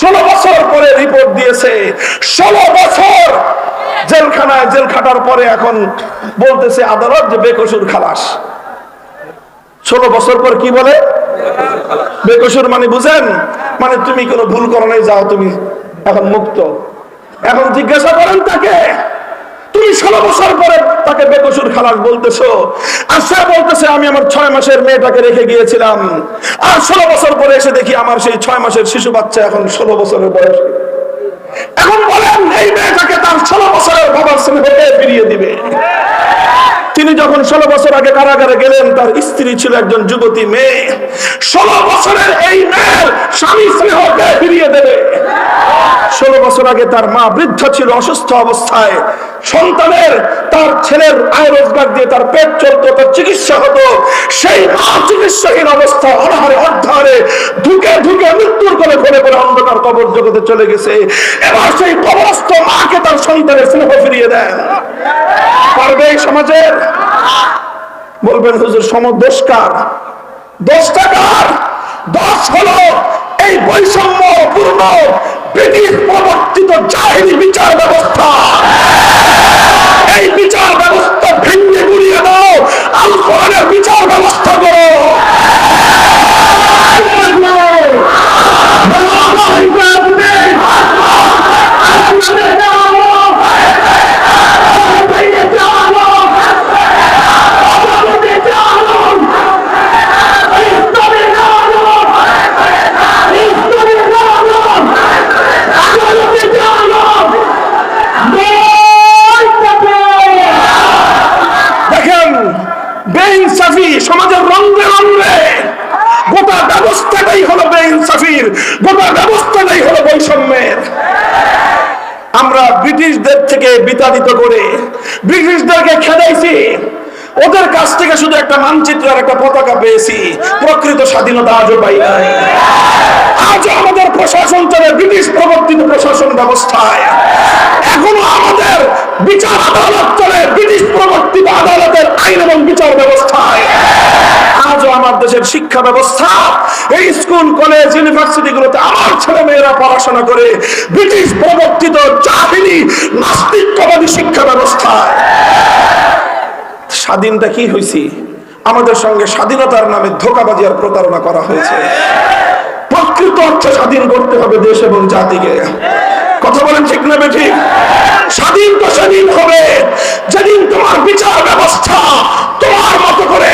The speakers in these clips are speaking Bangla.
ষোলো বছর পরে রিপোর্ট দিয়েছে। ষোলো বছর জেলখানায় জেল খাটার পরে এখন বলতেছে আদালত যে বেকসুর খালাস। ষোলো বছর পর কি বলে? বেকসুর মানে বুঝেন? মানে তুমি কোনো ভুল করো নাই, যাও তুমি এখন মুক্ত। এখন জিজ্ঞাসা করেন তাকে তুমি ষোলো বছর পরে তাকে বেকসুর খালাস বলতেছো। আর সে বলতেছে, আমি আমার ছয় মাসের মেয়েটাকে রেখে গিয়েছিলাম। আর ষোলো বছর পরে এসে দেখি আমার সেই ছয় মাসের শিশু বাচ্চা এখন ষোলো বছরের বয়স। এখন বলেন, এই মেয়েটাকে তার ষোলো বছরের বাবার সঙ্গে ফিরিয়ে দিবে? তিনি যখন ষোলো বছর আগে কারাগারে গেলেন, তার স্ত্রী ছিল একজন যুবতী মেয়ে। ষোলো বছরের এই মেয়ের স্বামী স্নেহকে ফিরিয়ে দেবে। ষোলো বছর আগে তার মা বৃদ্ধ ছিল অসুস্থ অবস্থায়। সন্তানের, তার ছেলের আয় রোজগার দিয়ে তার পেট চলতো, তার চিকিৎসা হতো। সেই মা চিকিৎসাহীন অবস্থা অনাহারে অর্ধারে ঢুকে ঢুকে মৃত্যুর করে ফেলে ফেলে অন্ধকার কবর জগতে চলে গেছে। এবার সেই কবরস্থ মাকে তার সন্তানের স্নেহ ফিরিয়ে দেন পারবে এই সমাজের? বলবেন, হুজুর সম দোষ টাকার দোষ হলো এই বৈষম্য পূর্ণ, ব্রিটিশ প্রবর্তিত জাহিরি বিচার ব্যবস্থা। এই বিচার ব্যবস্থা ভেঙে গুড়িয়ে দাও। আল কোরআনের বিচার ব্যবস্থা করো। ওদের কাছ থেকে শুধু একটা মানচিত্র আর একটা পতাকা পেয়েছি। প্রকৃত স্বাধীনতা আজও পাই নাই। আজও আমাদের প্রশাসন চলে, ব্রিটিশ প্রবর্তিত প্রশাসন ব্যবস্থায়। এখনও আমাদের বিচার আদালত চলে, ব্রিটিশ প্রবর্তিত আদালতের আইন এবং বিচার ব্যবস্থায়। আজও আমার দেশের শিক্ষা ব্যবস্থা, এই স্কুল, কলেজ ইউনিভার্সিটি গুলোতে আমার ছেলে মেয়েরা পড়াশোনা করে ব্রিটিশ প্রবর্তিত জাহিনী নাস্তিকবাদী শিক্ষা ব্যবস্থায়। স্বাধীনটা কি হয়েছে আমাদের সঙ্গে স্বাধীনতার নামে ধোকাবাজি আর প্রতারণা করা হয়েছে। প্রকৃত অর্থে স্বাধীন করতে হবে দেশ এবং জাতিকে। কথা বলেন ঠিক না ঠিক স্বাধীন তো সেদিন হবে। যেদিন তোমার বিচার ব্যবস্থা, তোমার মতো করে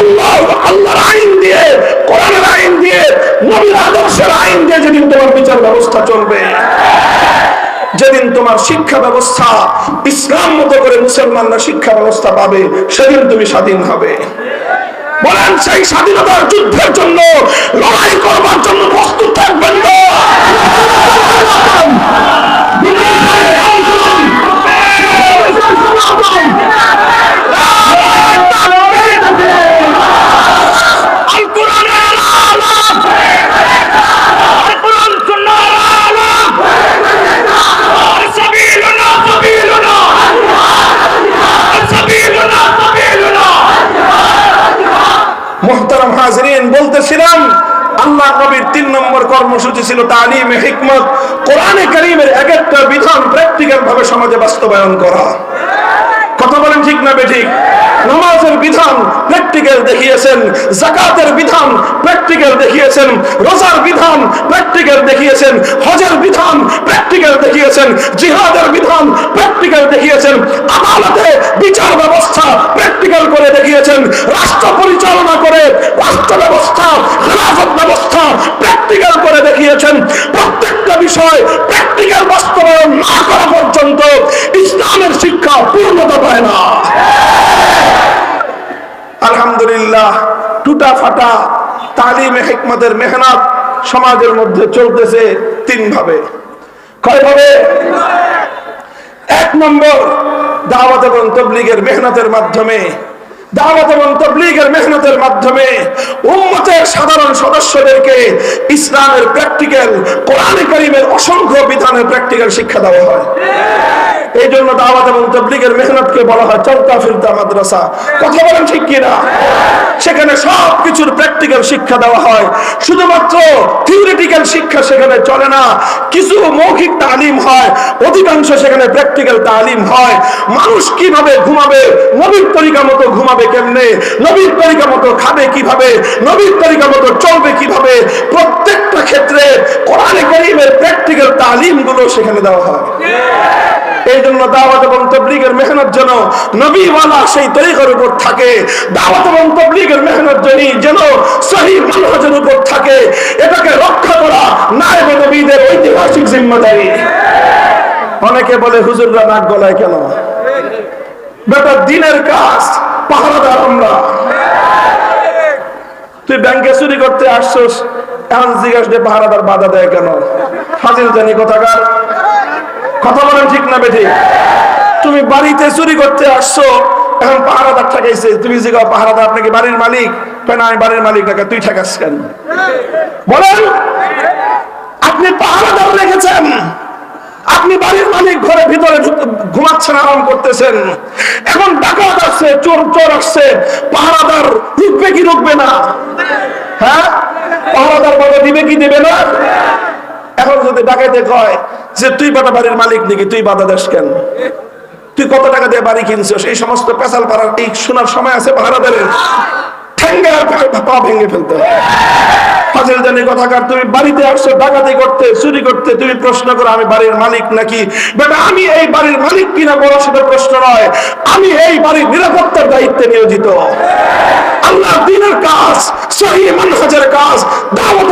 আল্লাহ, আল্লাহর আইন দিয়ে, কোরআনের আইন দিয়ে, নবীর আদর্শের আইন দিয়ে যেদিন তোমার বিচার ব্যবস্থা চলবে। যেদিন তোমার শিক্ষা ব্যবস্থা ইসলাম মতো করে মুসলমানরা শিক্ষা ব্যবস্থা পাবে, সেদিন তুমি স্বাধীন হবে। বলেন সেই স্বাধীনতার নবীর তিন নম্বর কর্মসূচি ছিল তালিম হিকমত। কোরআনে করিমের এক একটা বিধান প্র্যাকটিক্যাল ভাবে সমাজে বাস্তবায়ন করা। কথা বলেন ঠিক না বেঠিক? নামাজের বিধান প্র্যাকটিক্যাল দেখিয়েছেন জাকাতের বিধান প্র্যাকটিক্যাল দেখিয়েছেন, রোজার বিধান প্র্যাকটিক্যাল দেখিয়েছেন, হজের বিধান প্র্যাকটিক্যাল দেখিয়েছেন, জিহাদের বিধান প্র্যাকটিক্যাল দেখিয়েছেন, আদালতে বিচার ব্যবস্থা প্র্যাকটিক্যাল করে দেখিয়েছেন, রাষ্ট্র পরিচালনা করে রাষ্ট্র ব্যবস্থা, খেলাফত ব্যবস্থা প্র্যাকটিক্যাল করে দেখিয়েছেন, প্রত্যেকটা বিষয় বাস্তবায়ন না করা পর্যন্ত ইসলামের শিক্ষা পূর্ণতা পায় না। আলহামদুলিল্লাহ, টুটা ফাটা তালিমে হিকমতের মেহনত সমাজের মধ্যে চলতেছে তিন ভাবে কয় ভাবে এক নম্বর, দাওয়াত এবং তবলিগের মেহনতের মাধ্যমে দাওয়াত এবং তবলিগের মেহনতের মাধ্যমে উম্মতের সাধারণ সদস্যদেরকে ইসলামের প্র্যাকটিক্যাল কোরআন করিমের অসংখ্য বিধানের প্র্যাকটিক্যাল শিক্ষা দেওয়া হয়। এই জন্য দাওয়াত এবং তবলিগের মেহনতকে বলা হয় চলতা ফিরতা মাদ্রাসা। কথা বলেন ঠিক কিনা? সেখানে সব কিছুর প্র্যাকটিক্যাল শিক্ষা দেওয়া হয়। শুধুমাত্র থিওরিটিক্যাল শিক্ষা সেখানে চলে না, কিছু মৌখিক তালিম হয়, অধিকাংশ সেখানে প্র্যাকটিক্যাল তালিম হয়। মানুষ কীভাবে ঘুমাবে, নবীর তরিকা মতো ঘুমাবে কেমনে, নবীর তরিকা মতো খাবে কীভাবে, নবীর তরিকা মতো চলবে কীভাবে, প্রত্যেকটা ক্ষেত্রে কোরআনে করিমের প্র্যাকটিক্যাল তালিমগুলো সেখানে দেওয়া হয়। এই জন্য দাওয়াত এবং তবলিগের মেহনত যেন নবীওয়ালা সেই তরিকার উপর থাকে, দাওয়াত এবং তবলিগের মেহনত যদি যেন সহি উপর থাকে। এটাকে রক্ষা করা নায়েবে নবীদের ঐতিহাসিক জিম্মাদারি। অনেকে বলে, হুজুররা নাক গলায় কেন? বেটা দিনের কাজ, পাহারাদার আমরা। তুই ব্যাংকে চুরি করতে আসছস, এখন জিজ্ঞাসা পাহারাদার বাধা দেয় কেন? হাজির জানি কোথাকার। কথা বলেন ঠিক না বেঠিক তুমি বাড়িতে চুরি করতে আসছো, এখন পাহারাদার ঠেকাইছে। তুমি জিগাও পাহারাদার আপনাকে বাড়ির মালিক? কেন আমি বাড়ির মালিক নাকি তুই ঠেকাস কেন? বলেন, আপনি পাহারাদার রেখেছেন। আপনি বাড়ির মালিক ঘরে ভিতরে ঘুমাচ্ছেন, আরাম করতেছেন। এখন ডাকাত আসছে, চোর চোর আসছে। পাহারাদার রুখবে কি রুখবে না? হ্যাঁ? পাহারাদার বলে, দিবে কি দিবে না? এখন যদি ডাকাইতে কয় যে তুই বাটা বাড়ির মালিক নাকি, তুই বাধা দেশ কেন? তুই কত টাকা দিয়ে বাড়ি কিনছিস? এই সমস্ত পেশাল পাড়ার এই শোনার সময় আছে দায়িত্বে নিয়োজিত। আল্লাহ দিনের কাজ, সহি কাজ, দাওয়াত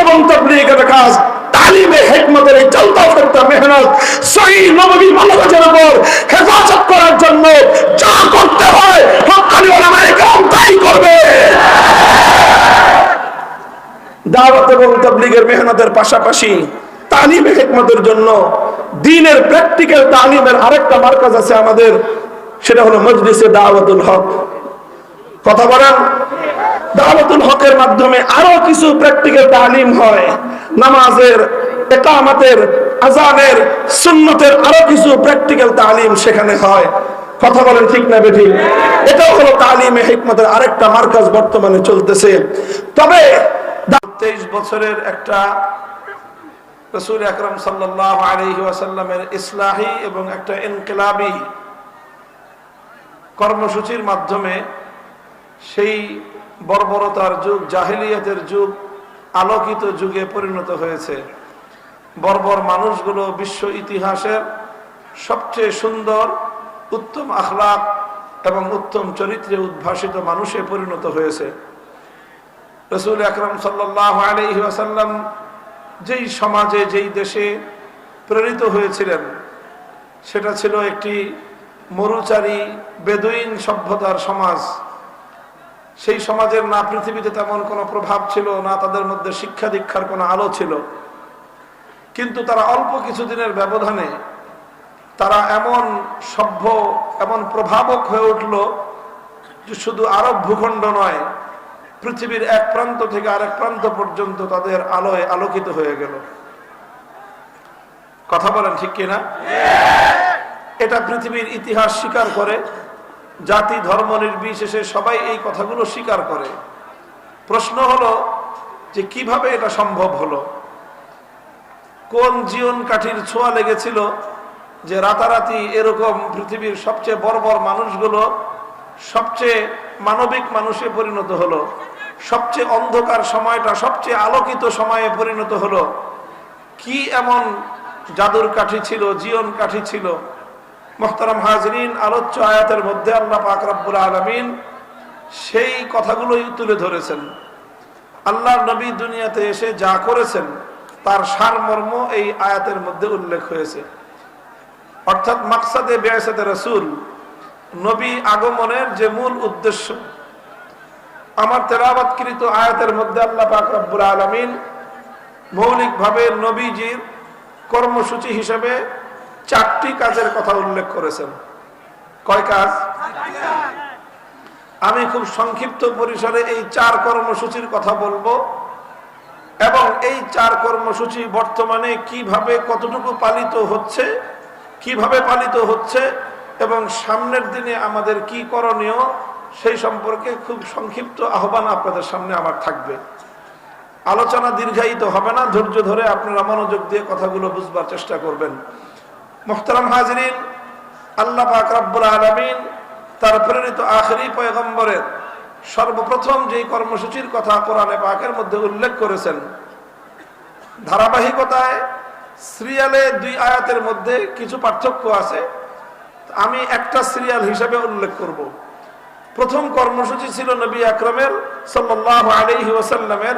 কাজ তালিমে হিকমতের এই চলতা ফেরতা মেহনত সহি নবী মানহাজের উপর হেফাজত করার জন্য যা করতে হয় হক্কানি ওলামায়ে কেরাম তাই করবে। দাওয়াত এবং তাবলীগের মেহনতের পাশাপাশি তালিমে হিকমতের জন্য দিনের প্র্যাকটিক্যাল তালিমের আরেকটা মার্কাজ আছে আমাদের, সেটা হলো মজলিসে দাওয়াতুল হক। কথা বলেন? দাওয়াতুল হকের মাধ্যমে আরও কিছু প্র্যাকটিক্যাল তালিম হয়। নামাজের, একামতের, আজানের, সুন্নতের আরও কিছু প্র্যাকটিক্যাল তালিম সেখানে হয়। কথা বলেন ঠিক না বেঠিক? এটাও হলো তালিমে হিকমতের আরেকটা মার্কাজ বর্তমানে চলতেছে। তবে তেইশ বছরের একটা রসুল আকরম সাল্লাহ আলহি ওয়াসাল্লামের ইসলাহি এবং একটা ইনকিলাবি কর্মসূচির মাধ্যমে সেই বর্বরতার যুগ, জাহিলিয়াতের যুগ, আলোকিত যুগে পরিণত হয়েছে। বর্বর মানুষগুলো বিশ্ব ইতিহাসের সবচেয়ে সুন্দর, উত্তম আখলাক এবং উত্তম চরিত্রে উদ্ভাসিত মানুষে পরিণত হয়েছে। রসুল আকরম আসাল্লাম যেই সমাজে, যেই দেশে প্রেরিত হয়েছিলেন, সেটা ছিল একটি মরুচারী বেদুইন সভ্যতার সমাজ। সেই সমাজের না পৃথিবীতে তেমন কোনো প্রভাব ছিল, না তাদের মধ্যে শিক্ষা দীক্ষার কোনো আলো ছিল। কিন্তু তারা অল্প কিছুদিনের ব্যবধানে তারা এমন সভ্য, এমন প্রভাবক হয়ে উঠল যে শুধু আরব ভূখণ্ড নয়, পৃথিবীর এক প্রান্ত থেকে আরেক প্রান্ত পর্যন্ত তাদের আলোয় আলোকিত হয়ে গেল। কথা বলেন ঠিক কিনা? এটা পৃথিবীর ইতিহাস স্বীকার করে জাতি ধর্ম নির্বিশেষে সবাই এই কথাগুলো স্বীকার করে। প্রশ্ন হলো যে কীভাবে এটা সম্ভব হলো? কোন জীবন কাঠির ছোঁয়া লেগেছিল যে রাতারাতি এরকম পৃথিবীর সবচেয়ে বড় মানুষগুলো সবচেয়ে মানবিক মানুষে পরিণত হলো? সবচেয়ে অন্ধকার সময়টা, সবচেয়ে আলোকিত সময়ে পরিণত হলো? কি এমন জাদুর কাঠি ছিল, জীবন কাঠি ছিল? মোহতারাম হাজরিন, আলোচ্য আয়াতের মধ্যে আল্লাহ পাক রব্বুল আলমিন সেই কথাগুলোই তুলে ধরেছেন। আল্লাহ নবী দুনিয়াতে এসে যা করেছেন, তার সারমর্ম এই আয়াতের মধ্যে উল্লেখ হয়েছে। অর্থাৎ মাকসাদে বেয়াসাদে রসুল, নবী আগমনের যে মূল উদ্দেশ্য, আমার তেলাবাতকৃত আয়াতের মধ্যে আল্লাহ পাক রব্বুল আলমিন মৌলিকভাবে নবীজির কর্মসূচি হিসেবে চারটি কাজের কথা উল্লেখ করেছেন। কয় কাজ? আমি খুব সংক্ষিপ্ত পরিসরে এই চার কর্মসূচির কথা বলব এবং এই চার কর্মসূচি বর্তমানে কীভাবে কতটুকু পালিত হচ্ছে, কীভাবে পালিত হচ্ছে এবং সামনের দিনে আমাদের কি করণীয় সেই সম্পর্কে খুব সংক্ষিপ্ত আহ্বান আপনাদের সামনে আমার থাকবে। আলোচনা দীর্ঘায়িত হবে না, ধৈর্য ধরে আপনারা মনোযোগ দিয়ে কথাগুলো বুঝবার চেষ্টা করবেন। মোহতারাম হাজরিন, আল্লাহ পাক রব্বুল আলমিন তার প্রেরিত আখরি পয়গম্বরের সর্বপ্রথম যেই কর্মসূচির কথা কোরআনে পাকের মধ্যে উল্লেখ করেছেন, ধারাবাহিকতায় সিরিয়ালে দুই আয়াতের মধ্যে কিছু পার্থক্য আছে, আমি একটা সিরিয়াল হিসেবে উল্লেখ করব। প্রথম কর্মসূচি ছিল নবী আকরমের সাল্লাহ আলাইহি ওসাল্লামের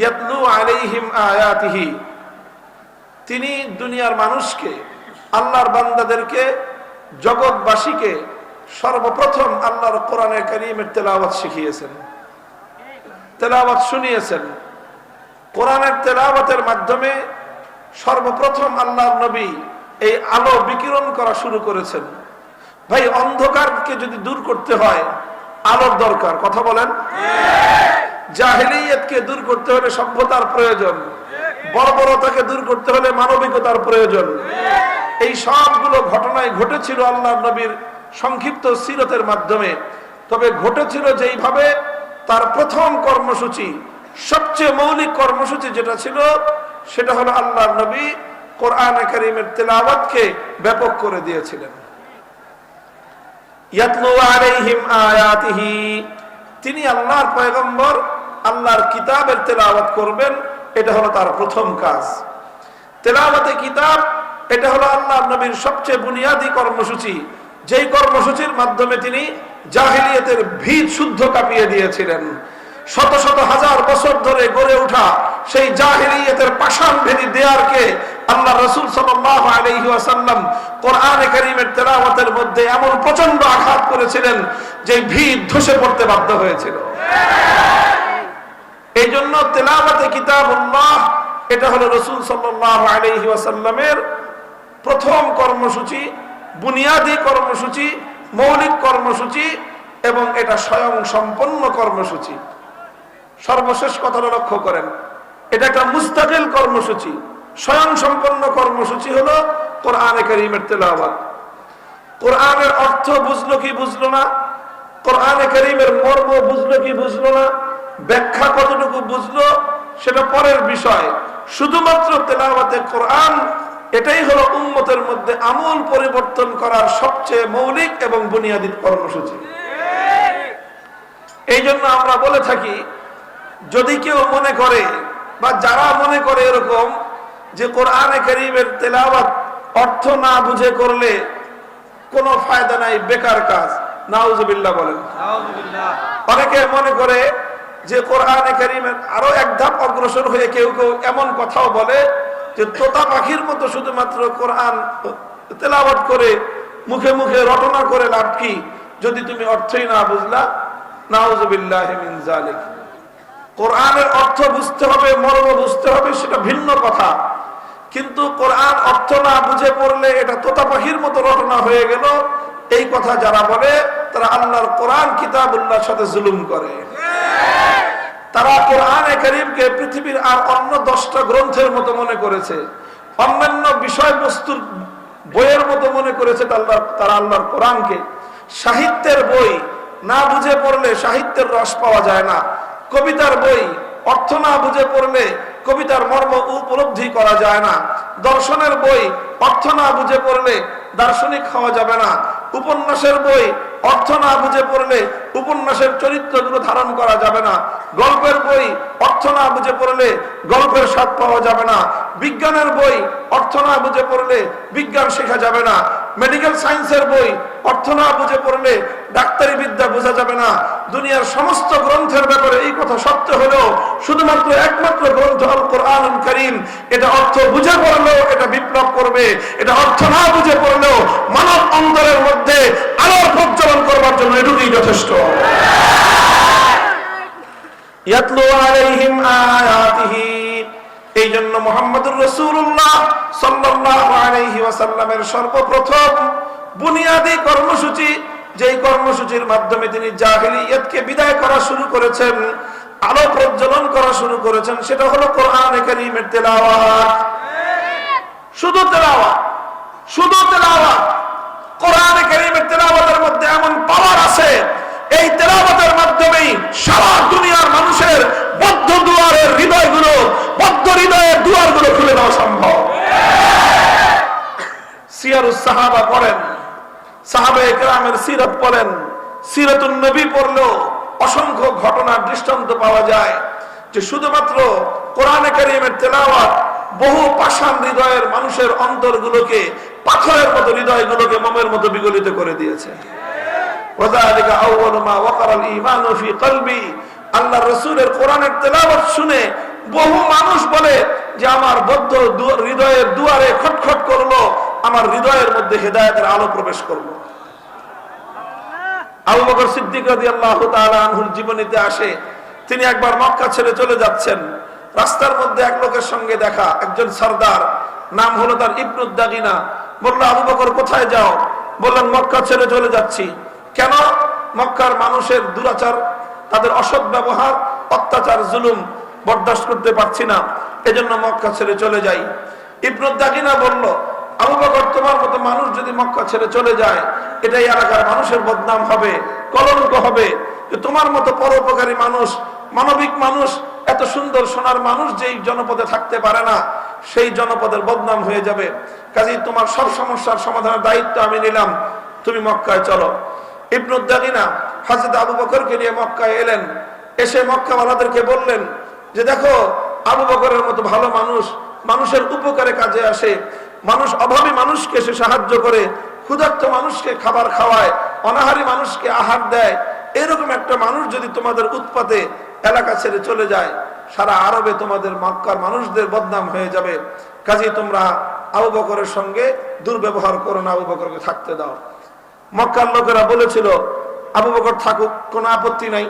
ইয়াতলু আলাইহিম আয়াতিহি তিনি দুনিয়ার মানুষকে আল্লাহর বান্দাদেরকে জগৎবাসীকে সর্বপ্রথম আল্লাহর কোরআনে করিমের তেলাওয়াত শিখিয়েছেন। তেলাওয়াত শুনিয়েছেন। কোরআনের তেলাওয়াতের মাধ্যমে সর্বপ্রথম আল্লাহর নবী এই আলো বিকিরণ করা শুরু করেছেন। ভাই অন্ধকারকে যদি দূর করতে হয় আলোর দরকার। কথা বলেন? জাহিলিয়তকে দূর করতে হলে সভ্যতার প্রয়োজন। বর্বরতাকে দূর করতে হলে মানবিকতার প্রয়োজন। এই সবগুলো ঘটনায় ঘটেছিল আল্লাহ নবীর সংক্ষিপ্ত সিরতের মাধ্যমে। তবে ঘটেছিল যেইভাবে, তার প্রথম কর্মসূচি, সবচেয়ে মৌলিক কর্মসূচি যেটা ছিল, সেটা হলো আল্লাহ নবী কোরআনে করিমের তেলাওয়াতকে ব্যাপক করে দিয়েছিলেন। তিনি আল্লাহর পয়গম্বর, আল্লাহর কিতাবের তেলাওয়াত করবেন এটা হলো তার প্রথম কাজ। তেলাওয়াতে কিতাব, এটা হলো আল্লাহ নবীর সবচেয়ে বুনিয়াদী কর্মসূচি। যেই কর্মসূচির মাধ্যমে তিনি জাহিলিয়তের ভিত শুদ্ধ কাঁপিয়ে দিয়েছিলেন। শত শত হাজার বছর ধরে গড়ে ওঠা সেই জাহিলিয়তের পাষাণ ভেদি দেয়ারকে আল্লাহ রসুল ওয়াসাল্লাম কোরআনে কারীমের তেলাওয়াতের মধ্যে এমন প্রচণ্ড আঘাত করেছিলেন যে ভিত ধসে পড়তে বাধ্য হয়েছিল। এই জন্য তেলাওয়াতে কিতাবুল্লাহ, এটা হলো রসুল সাল্লাহ আলাইহি ওয়াসাল্লামের প্রথম কর্মসূচি, বুনিয়াদী কর্মসূচি, মৌলিক কর্মসূচি এবং এটা স্বয়ং সম্পন্ন কর্মসূচি। সর্বশেষ কথাটা লক্ষ্য করেন, এটা একটা মুস্তাকিল কর্মসূচি, স্বয়ং সম্পন্ন কর্মসূচি হলো কোরআনে করিমের তেলাওয়াত। কোরআনের অর্থ বুঝলো কি বুঝলো না? কোরআনে করিমের মর্ম বুঝলো কি বুঝলো না? ব্যাখ্যা কতটুকু বুঝলো সেটা পরের বিষয়। শুধুমাত্র তেলাওয়াতে কোরআন এটাই হলো উম্মতের মধ্যে আমূল পরিবর্তন করার সবচেয়ে মৌলিক এবং বুনিয়াদী কর্মসূচি। এই জন্য আমরা বলে থাকি যদি কেউ মনে করে বা যারা মনে করে এরকম যে কোরআনে করিমের তেলাওয়াত অর্থ না বুঝে করলে কোনো ফায়দা নাই বেকার কাজ। নাউজুবিল্লাহ বলেন। অনেকে মনে করে যে কোরআনে করিমের আরও এক ধাপ অগ্রসর হয়ে কেউ কেউ এমন কথাও বলে যে তোতা পাখির মতো শুধুমাত্র কোরআন তেলাওয়াত করে মুখে মুখে রটনা করে লাভ কি? যদি তুমি অর্থই না বুঝলা কোরআনের অর্থ বুঝতে হবে, মর্ম বুঝতে হবে, সেটা ভিন্ন কথা। কিন্তু কোরআন অর্থ না বুঝে পড়লে এটা তোতা পাখির মতো রটনা হয়ে গেল। এই কথা যারা বলে, তারা আল্লাহর কোরআন কিতাবুল্লাহর সাথে জুলুম করে। তারা কোরআনে করিমকে পৃথিবীর আর অন্য দশটা গ্রন্থের মতো মনে করেছে। অন্যান্য বিষয়বস্তুর বইয়ের মতো মনে করেছে তারা আল্লাহর কোরআনকে। সাহিত্যের বই না বুঝে পড়লে সাহিত্যের রস পাওয়া যায় না। কবিতার বই, অর্থ না বুঝে পড়লে কবিতার মর্ম উপলব্ধি করা যায় না। দর্শনের বই, অর্থ না বুঝে পড়লে দার্শনিক হওয়া যাবে না। উপন্যাসের বই, অর্থ না বুঝে পড়লে উপন্যাসের চরিত্রগুলো ধারণ করা যাবে না। গল্পের বই, অর্থ না বুঝে পড়লে গল্পের স্বাদ পাওয়া যাবে না। বিজ্ঞানের বই, অর্থ না বুঝে পড়লে বিজ্ঞান শেখা যাবে না। মেডিকেল সায়েন্সের বই, অর্থ না বুঝে পড়লে ডাক্তারি বিদ্যা বোঝা যাবে না। দুনিয়ার সমস্ত গ্রন্থের ব্যাপারে এই কথা সত্য হলেও শুধুমাত্র একমাত্র গ্রন্থ আল কোরআন করিম, এটা অর্থ বুঝে পড়লেও এটা বিপ্লব করবে। এটা অর্থ না বুঝে পড়লেও মানব অন্তরের মধ্যে আলোর প্রজ্বলন করবার জন্য এটুকুই যথেষ্ট ইয়াতলু আলাইহিম আয়াতিহি। এই জন্য মোহাম্মদুর রসুল্লাহ সাল্লাল্লাহু আলাইহি ওয়াসাল্লামের সর্বপ্রথম বুনিয়াদী কর্মসূচি যেই কর্মসূচির মাধ্যমে তিনি জাহিলিয়তকে বিদায় করা শুরু করেছেন আলো প্রজ্বলন করা শুরু করেছেন সেটা হলো কোরআন কারীমের তেলাওয়াত। শুধু তেলাওয়াত শুধু তেলাওয়াত। কোরআনে কারীমের তেলাওয়াতের মধ্যে এমন পাওয়ার আছে এই তেলাওয়াতের মাধ্যমেই সারা দুনিয়ার মানুষের বদ্ধ দুয়ারের হৃদয়গুলো বদ্ধ হৃদয়ের দুয়ারগুলো খুলে দেওয়া অসংখ্য দৃষ্টান্ত পাওয়া যায় যে শুধুমাত্র কোরআনে কারিমের তেলাওয়াত বহু হৃদয়ের মানুষের পাথরের মতো হৃদয়গুলোকে মোমের মতো বিগলিত করে দিয়েছে। আল্লাহ রাসূলের কোরআনের তেলাওয়াত শুনে বহু মানুষ বলে যে আমার বদ্ধ হৃদয়ের দুয়ারে খটখট করল, আমার হৃদয়ের মধ্যে হেদায়েতের আলো প্রবেশ করল। আবু বকর সিদ্দিক তাআলা আনহুর জীবনীতে আসে, তিনি একবার মক্কা ছেড়ে চলে যাচ্ছেন। রাস্তার মধ্যে এক লোকের সঙ্গে দেখা, একজন সর্দার, নাম হলো তার ইবনুদ্দাগিনা বলল, আবু বকর, কোথায় যাও? বললেন, মক্কা ছেড়ে চলে যাচ্ছি। কেন? মক্কার মানুষের দুরাচার, তাদের অসৎ ব্যবহার, অত্যাচার, জুলুম বরদাস্ত করতে পারছি না। এজন্য মক্কা ছেড়ে চলে যাই। ইবনুদ্দাগিনা বলল, আবু বকর, তোমার মতো মানুষ যদি মক্কা ছেড়ে চলে যায় এলাকার মানুষের বদনাম হবে, কলঙ্ক হবে। যে তোমার মতো পরোপকারী মানুষ, মানবিক মানুষ, এত সুন্দর সোনার মানুষ যেই জনপদে থাকতে পারে না, সেই জনপদের বদনাম হয়ে যাবে। তোমার সব সমস্যার সমাধানের দায়িত্ব আমি নিলাম, তুমি মক্কায় চলো। ইবনুদ্দাগিনা হাজরত আবু বকরকে নিয়ে মক্কায় এলেন। এসে মক্কাওয়ালাদেরকে বললেন যে, দেখো আবু বকরের মতো ভালো মানুষ মানুষের উপকারে কাজে আসে। মানুষ অভাবী মানুষকে সে সাহায্য করে, ক্ষুধার্ত মানুষকে খাবার খাওয়ায়, অনাহারী মানুষকে আহার দেয়। এরকম একটা মানুষ যদি তোমাদের উৎপাতে এলাকা ছেড়ে চলে যায়, সারা আরবে তোমাদের মক্কার মানুষদের বদনাম হয়ে যাবে। কাজেই তোমরা আবু বকরের সঙ্গে দুর্ব্যবহার করো না, আবু বকরকে থাকতে দাও। মক্কার লোকেরা বলেছিল, আবু বকর থাকুক, কোনো আপত্তি নাই।